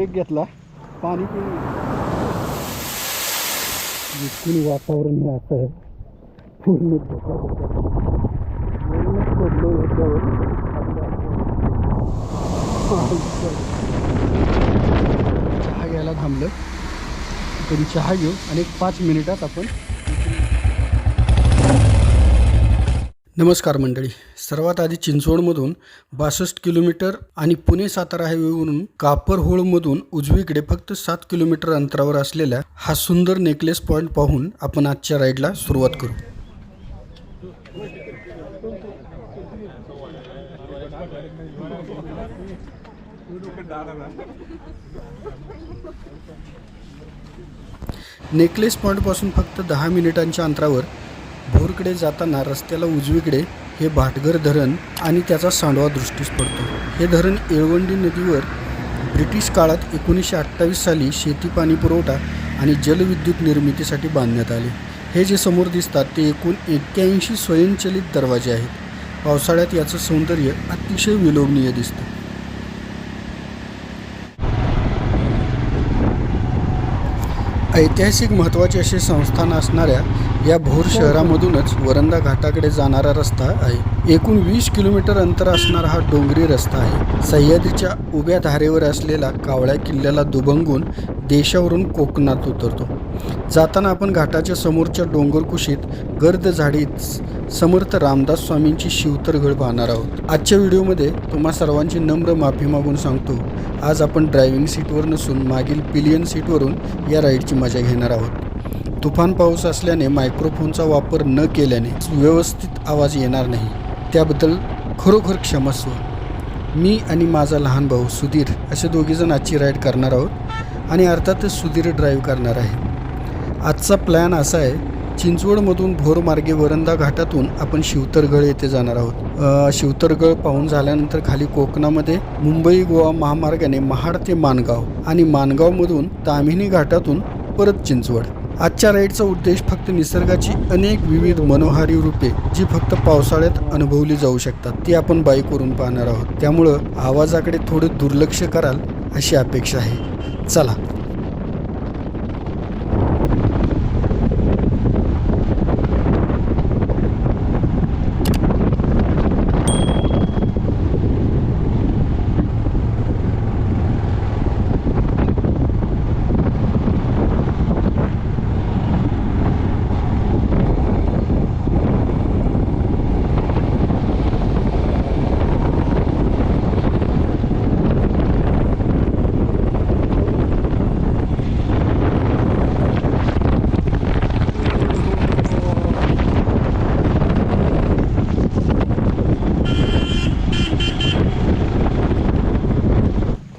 Break घेतला. पाणी पिऊन वातावरण हे असं आहे पूर्ण पडलो चहा घ्यायला थांबलं. तरी चहा घेऊ आणि एक पाच मिनिटात आपण नमस्कार मंडळी. सर्वात आधी चिंचवडमधून बासष्ट किलोमीटर आणि पुणे सातारा हायवेवरून कापरहोळमधून उजवीकडे फक्त सात किलोमीटर अंतरावर असलेल्या हा सुंदर नेकलेस पॉईंट पाहून आपण आजच्या राईडला सुरुवात करू. नेकलेस पॉईंटपासून फक्त दहा मिनिटांच्या अंतरावर भोरकडे जाताना रस्त्याला उजवीकडे हे भाटघर धरण आणि त्याचा सांडवा दृष्टीस पडतो. हे धरण येळवंडी नदीवर ब्रिटिश काळात एकोणीसशे अठ्ठावीस साली शेती पाणी पुरवठा आणि जलविद्युत निर्मितीसाठी बांधण्यात आले. हे जे समोर दिसतात ते एकूण एक्क्याऐंशी स्वयंचलित दरवाजे आहेत. पावसाळ्यात याचं सौंदर्य अतिशय विलोभनीय दिसतं. ऐतिहासिक महत्त्वाचे असे संस्थान असणाऱ्या या भोर शहरामधूनच वरंदा घाटाकडे जाणारा रस्ता आहे. एकूण वीस किलोमीटर अंतर असणारा हा डोंगरी रस्ता आहे. सह्याद्रीच्या उभ्या धारेवर असलेला कावळ्या किल्ल्याला दुभंगून देशावरून कोकणात उतरतो. जाताना आपण घाटाच्या समोरच्या डोंगरकुशीत गर्द झाडीत समर्थ रामदास स्वामींची शिवतरघळ पाहणार आहोत. आजच्या व्हिडिओमध्ये तुम्हा सर्वांची नम्र माफी मागून सांगतो. आज आपण ड्रायव्हिंग सीटवर नसून मागील पिलियन सीटवरून या राईडची मजा घेणार आहोत. तुफान पाऊस असल्याने मायक्रोफोनचा वापर न केल्याने व्यवस्थित आवाज येणार नाही. त्याबद्दल खरोखर क्षमस्व मी आणि माझा लहान भाऊ सुधीर असे दोघेजण आजची राईड करणार आहोत आणि अर्थातच सुधीर ड्राईव्ह करणार आहे. आजचा प्लॅन असा आहे चिंचवडमधून भोरमार्गे वरंदा घाटातून आपण शिवतरगळ येथे जाणार आहोत. शिवतरगड शिवतरगळ पाहून झाल्यानंतर खाली कोकणामध्ये मुंबई गोवा महामार्गाने महाड ते माणगाव आणि मानगावमधून तामिनी घाटातून परत चिंचवड. आजच्या राईडचा उद्देश फक्त निसर्गाची अनेक विविध मनोहारी रूपे जी फक्त पावसाळ्यात अनुभवली जाऊ शकतात ती आपण बाईकवरून पाहणार आहोत. त्यामुळं आवाजाकडे थोडं दुर्लक्ष कराल अशी अपेक्षा आहे. चला.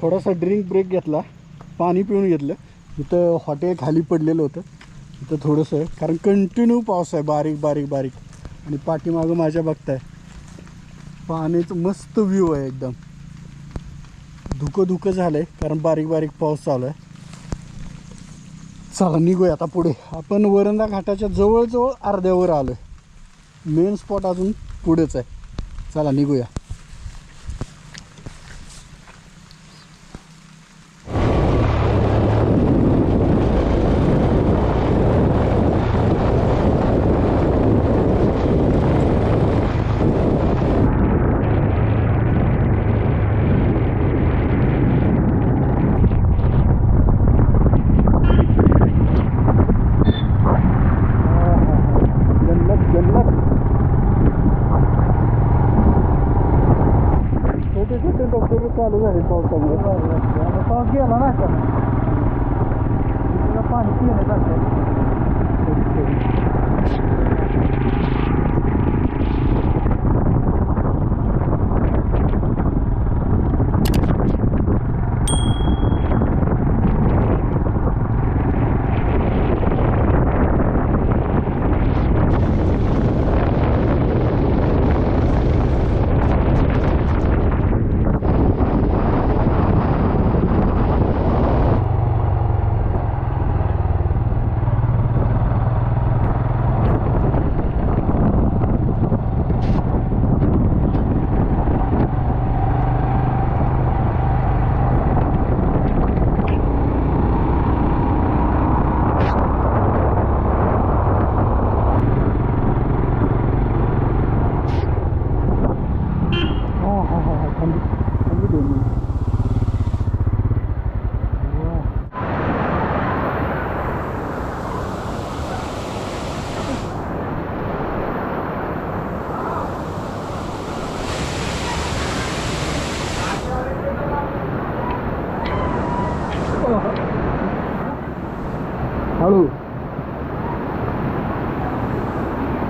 थोडासा ड्रिंक ब्रेक घेतला. पाणी पिऊन घेतलं. इथं हॉटेल खाली पडलेलं होतं. इथं थोडंसं कारण कंटिन्यू पाऊस आहे बारीक बारीक बारीक. आणि पाठीमागं माझ्या बघताय. पाण्याचं मस्त व्ह्यू आहे एकदम. धुकं धुकं झालं आहे कारण बारीक बारीक पाऊस चालू आहे. चला निघूया आता पुढे. आपण वरंदा घाटाच्या जवळजवळ अर्ध्यावर आलो आहे मेन स्पॉट अजून पुढेच आहे. चला निघूया.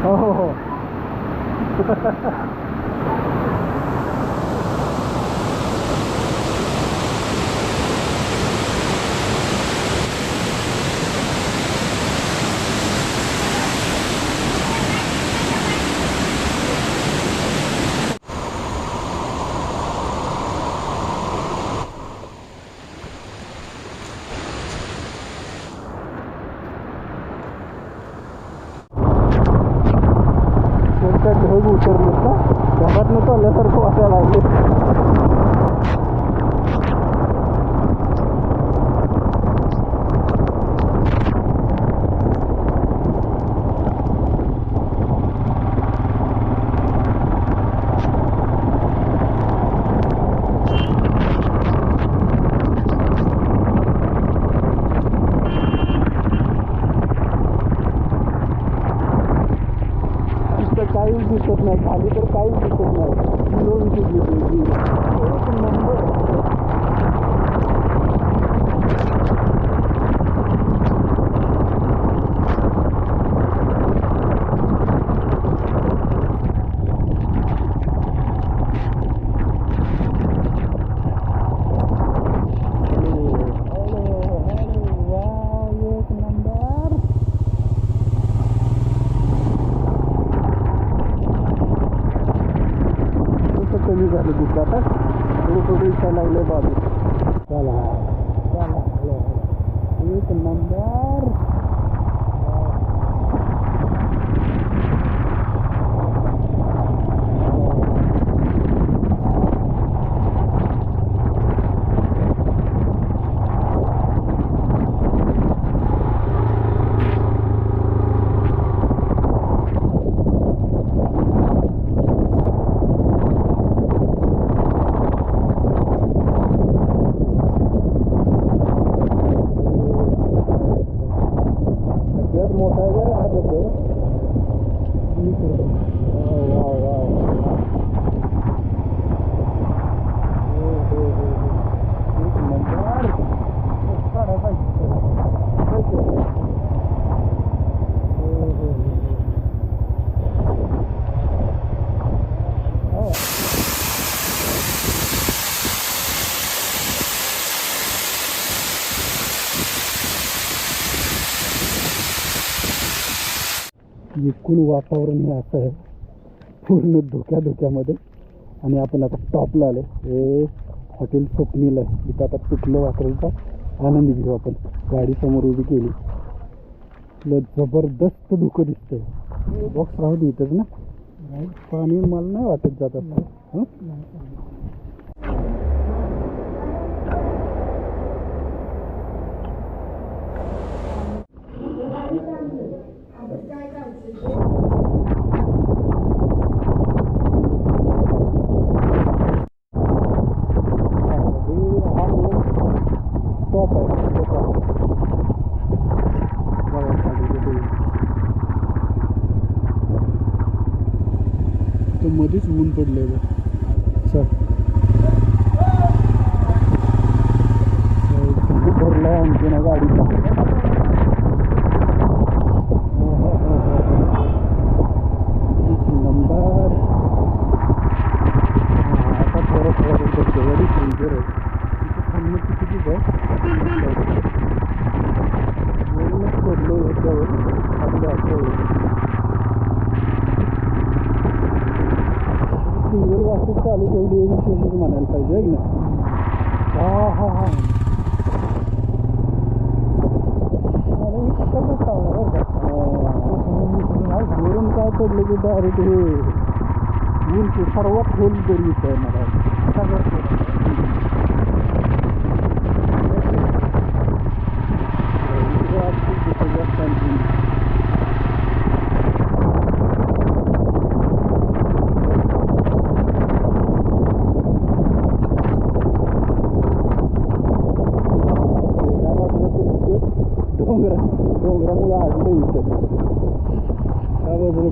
हो हो हो त्यांच्या ढग उतरलेत ना घरातनं चालल्यासारखं वाटायला लागले तिथं काहीच दिसत नाही खाली तर काहीच दिसत नाही झिरो विजिबिलिटी झिरो एक नंबर एक नंबर थोडंसं कमी झालं दुःख आता. थोडं थोडं इच्छा लागलं बाजू चला. चला. हॅलो हॅलो एक नंबर सगळ्यात मोठा आहे बरं हा डोंगर. वा, वा, वा, वा. हो, हो, हो, हो. एक नंबर. काढा पाहिजे. हो, हो. हो, हो, हो, हो. हो. एकूण वातावरण हे असं आहे. पूर्ण धोक्या धोक्यामध्ये आणि आपण आता टॉपला आले हे हॉटेल स्वप्नील आहे. इथं आता पिठलं वाकरेलचा आनंद घेऊ आपण. गाडी समोर उभी केली. जबरदस्त धुकं दिसतंय. बॉक्स राहू दे इथंच ना. पाणी मला नाही वाटत जात असं हं? टॉप आहे टॉप बघा खाली किती. तो मध्येच ऊन पडलंय बघ चल किती भरलाय आणखी ना गाडीचा एक नंबर हा, आता थोडं थोडं करतो गाडी डेंजर आहे इथे थांबणं किती आहे वरूनच पडलो याच्यावर आपलं असं सिंगल वाहतूक चालू ठेवली हे विशेषच म्हणायला पाहिजे आहे की हा हा हा. अरे काय पडलं की डायरेक्ट हे ऊन सर्वात खोल दरी येत आहे मला सगळ्यात आहे इथं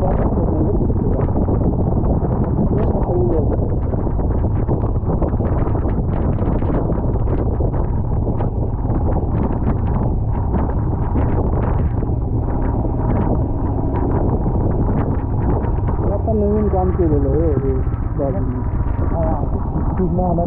त्या बाजूला क्लिपच आहे आता नवीन काम केलेलं आहे हे बाजूने. पूर्ण आला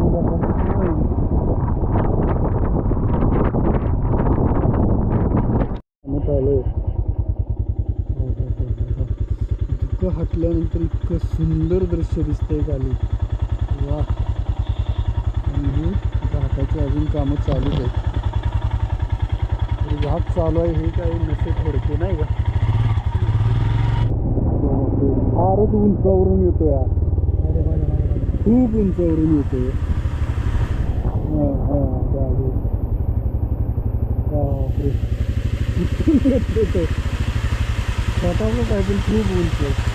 इतकं हटल्यानंतर इतकं सुंदर दृश्य दिसतंय खाली. वा. आणि घाटाची अजून कामं चालूच आहेत. घाट चालू आहे हे काही नसे थोडके नाही का? फारच उंचावरून येतो या खूप उंचावरून येतो हां हां बापरे येतो स्वतःच काय पण खूप उंच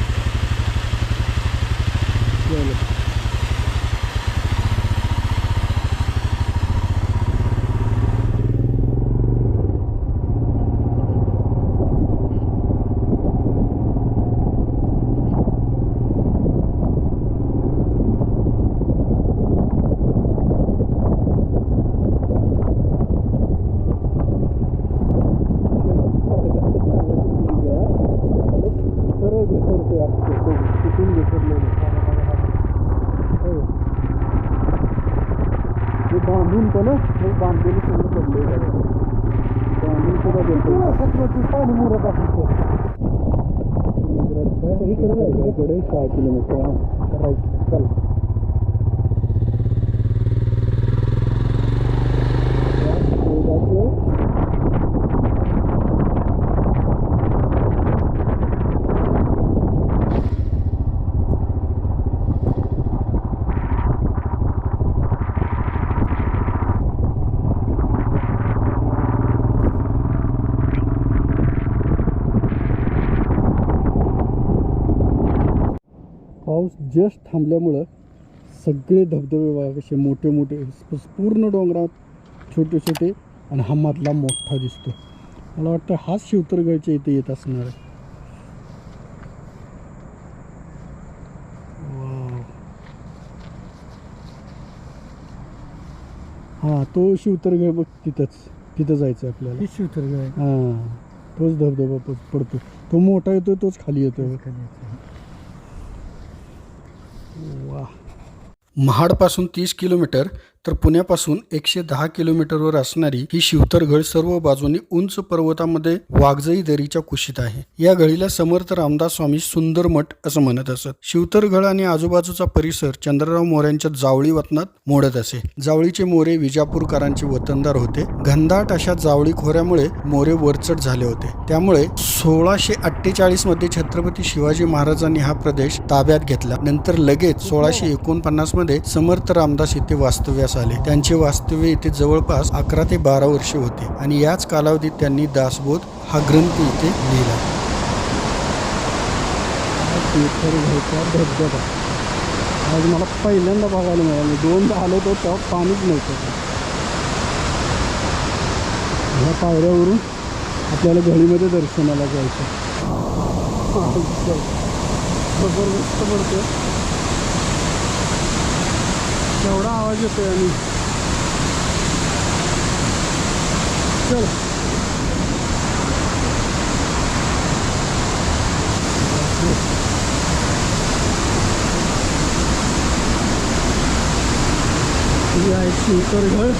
आहे चलो सरळ घसरते असते बांधून पण बांधलेलं सगळं पडले सुद्धा गेलं पाणी मुरत असतो इकडे सहा किलोमीटर. राईट चल. पाऊस जस्ट थांबल्यामुळं सगळे धबधबे बघा कसे मोठे मोठे पूर्ण डोंगरात छोटे छोटे आणि हा मधला मोठा दिसतो. मला वाटतं हाच शिवतरगडच्या इथे येत असणार आहे. हा तो शिवतरगड बघ तिथंच तिथं जायचं आपल्याला. शिवतरगड हां तोच धबधबा पडतो. तो मोठा येतो तोच खाली येतो वा महाडपासून तीस किलोमीटर तर पुण्यापासून एकशे दहा किलोमीटरवर असणारी ही शिवतरगड सर्व बाजूनी उंच पर्वतामध्ये वाघजई दरीच्या कुशीत आहे. या गळीला समर्थ रामदास स्वामी सुंदर मठ असं म्हणत असत. शिवतरगड आणि आजूबाजूचा परिसर चंद्रराव मोऱ्यांच्या जावळी वतनात मोडत असे. जावळीचे मोरे विजापूरकरांचे वतनदार होते. घनदाट अशा जावळी खोऱ्यामुळे मोरे वरचढ झाले होते. त्यामुळे सोळाशे अठ्ठेचाळीसमध्ये छत्रपती शिवाजी महाराजांनी हा प्रदेश ताब्यात घेतला. नंतर लगेच सोळाशे एकोणपन्नासमध्ये समर्थ रामदास इथे वास्तव्यास आले त्यांचे वास्तव्य इथे जवळपास अकरा ते बारा वर्षे होते आणि याच कालावधीत त्यांनी दासबोध हा ग्रंथ इथे लिहिला. धबधबा. आज मला पहिल्यांदा बघायला मिळालं. दोनदा आलो तो तेव्हा पाणीच नव्हतं. या पायऱ्यावरून आपल्याला घडीमध्ये दर्शनाला जायचं जबरदस्त पडतं एवढा आवाज येतोय आणि चल. ही आहे शिवतरगड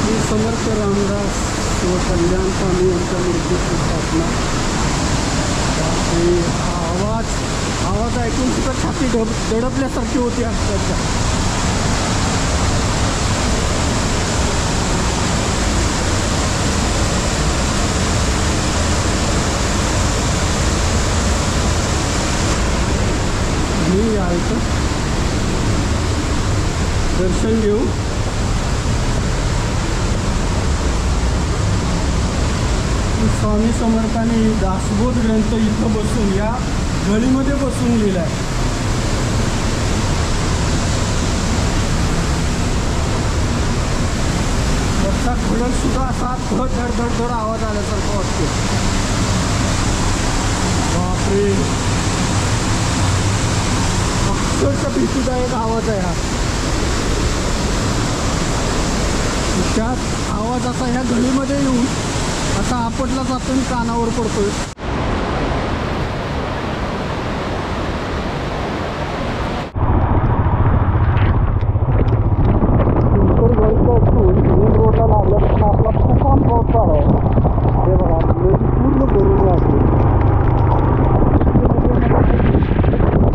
श्री समर्थ रामदास व कल्याण स्वामी यांच्या मूर्तीची स्थापना. आवाज आवाज ऐकून सुद्धा छाती डब दडपल्यासारखी होती आम्ही या इथं दर्शन घेऊ. स्वामी समर्थाने दासबोध ग्रंथ इथं बसून या गळीमध्ये बसून लिहिला आहे रस्ता खुलत सुद्धा असा थोडं धडधड थोडा आवाज आल्यासारखा वाटतो बापरे. अक्षरशः भीतीदायक आवाज आहे हा. त्यात आवाज असा ह्या गळीमध्ये येऊन असा आपटला जातो आणि कानावर पडतोय पिंपळ गाडीचा असून मेन रोडला लागल्यापासून आपला तुफान पाऊस चालू आहे हे बघा नदी पूर्ण भरून वाहते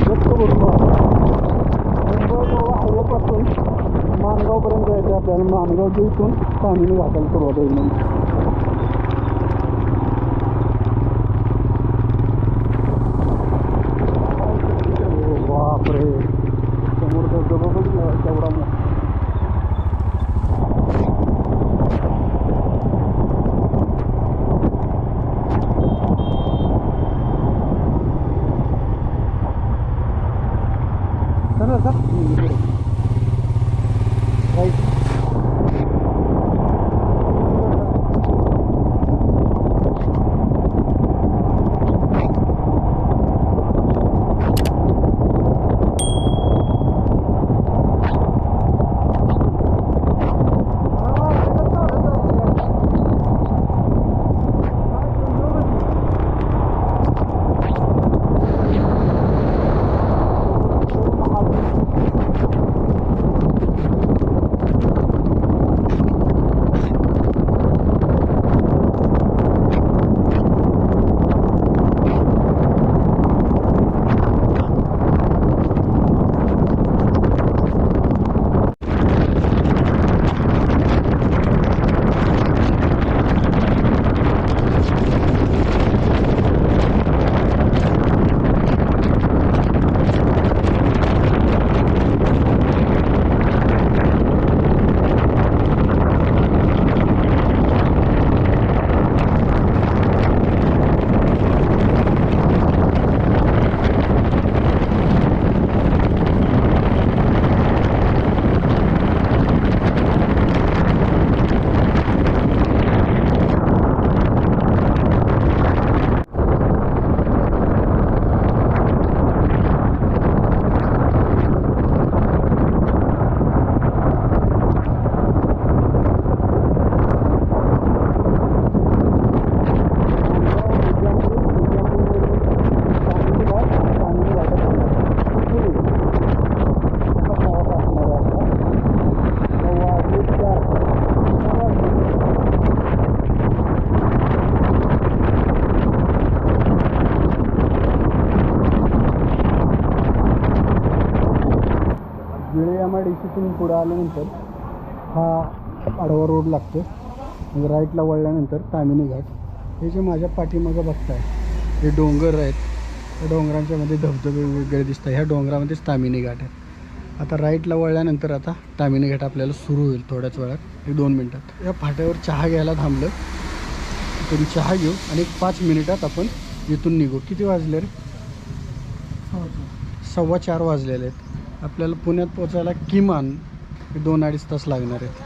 गच्च भरून वाहते मुंबई गोवा हायवेपासून माणगावपर्यंत जायचं आहे आपल्याला माणगावच्या इथून तामिनी सुरुवात होईल सीतून पुढं आल्यानंतर हा आडवा रोड लागतो. मग राईटला वळल्यानंतर तामिनी घाट. हे जे माझ्या पाठीमागं बघताय हे डोंगर आहेत त्या डोंगरांच्या मध्ये धबधबे वगैरे दिसतात. ह्या डोंगरामध्येच तामिनी घाट आहे. आता राईटला वळल्यानंतर आता तामिनी घाट आपल्याला सुरू होईल थोड्याच वेळात. एक दोन मिनटात. या फाट्यावर चहा घ्यायला थांबलं. इथून चहा घेऊ आणि एक पाच मिनिटात आपण इथून निघू. किती वाजले रे? सव्वा चार वाजलेले आहेत. आपल्याला पुण्यात पोचायला किमान दोन अडीच तास लागणार आहेत.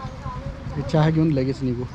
हे चहा घेऊन लगेच निघू.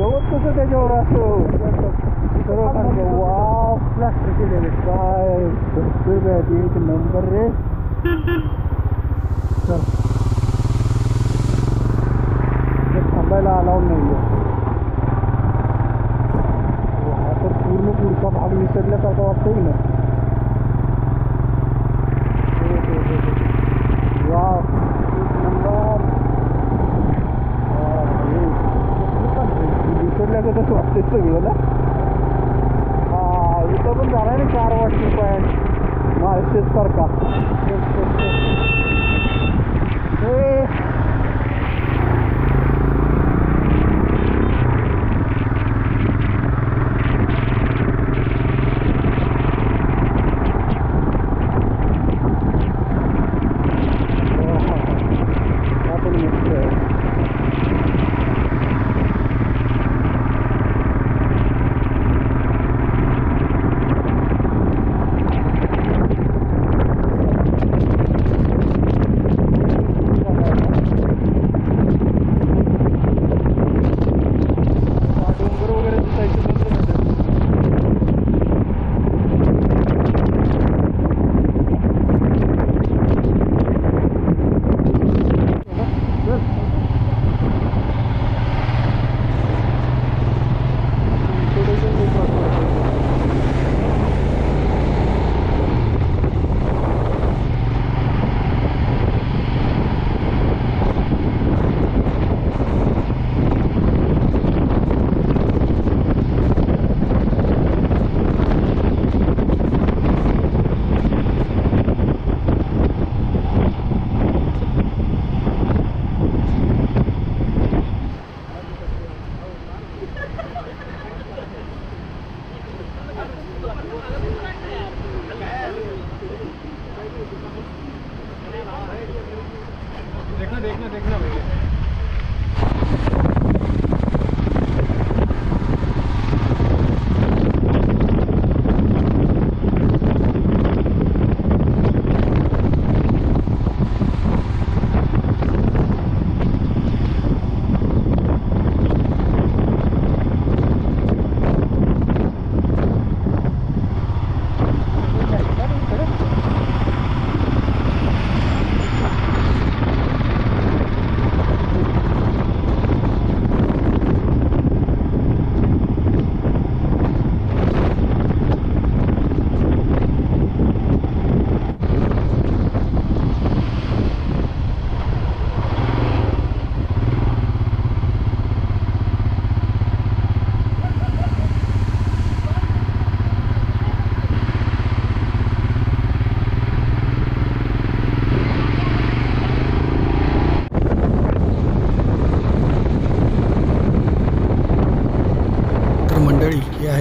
आणि गवत कसं त्याच्यावर असं सर्व काढलं वाव प्लास्टर केलेले काय धबधब आहेत एक नंबर रे चल ते थांबायला अलाउड नाही आहे हा Yeah.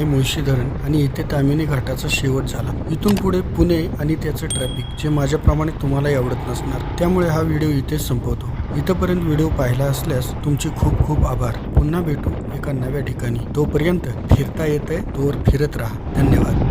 मुळशी धरण आणि इथे तामिनी घाटाचा शेवट झाला. इथून पुढे पुणे आणि त्याचं ट्रॅफिक जे माझ्याप्रमाणे तुम्हालाही आवडत नसणार. त्यामुळे हा व्हिडिओ इथेच संपवतो. इथंपर्यंत व्हिडिओ पाहिला असल्यास तुमचे खूप खूप आभार. पुन्हा भेटू एका नव्या ठिकाणी. तोपर्यंत फिरता येतंय तोवर फिरत राहा. धन्यवाद.